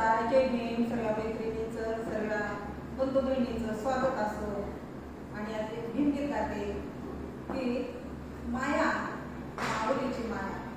तारके भीम सगळ्या मैत्रिणीचं सगळ्या बंधू बहिणीचं स्वागत असो आणि आता भीम गीत गाते ती माया माऊलीची माया.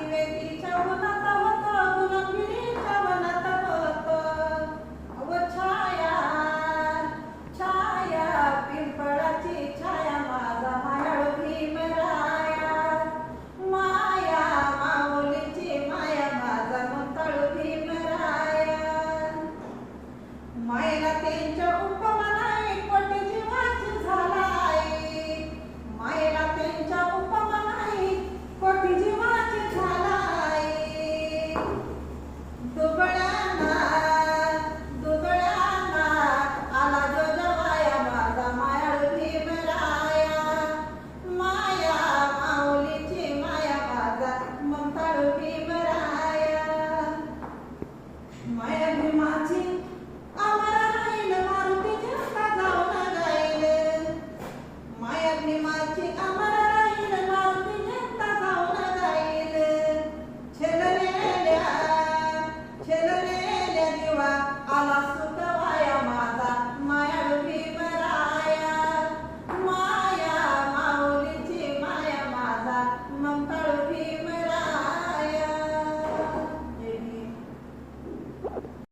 activate each other. ಭೀಮರ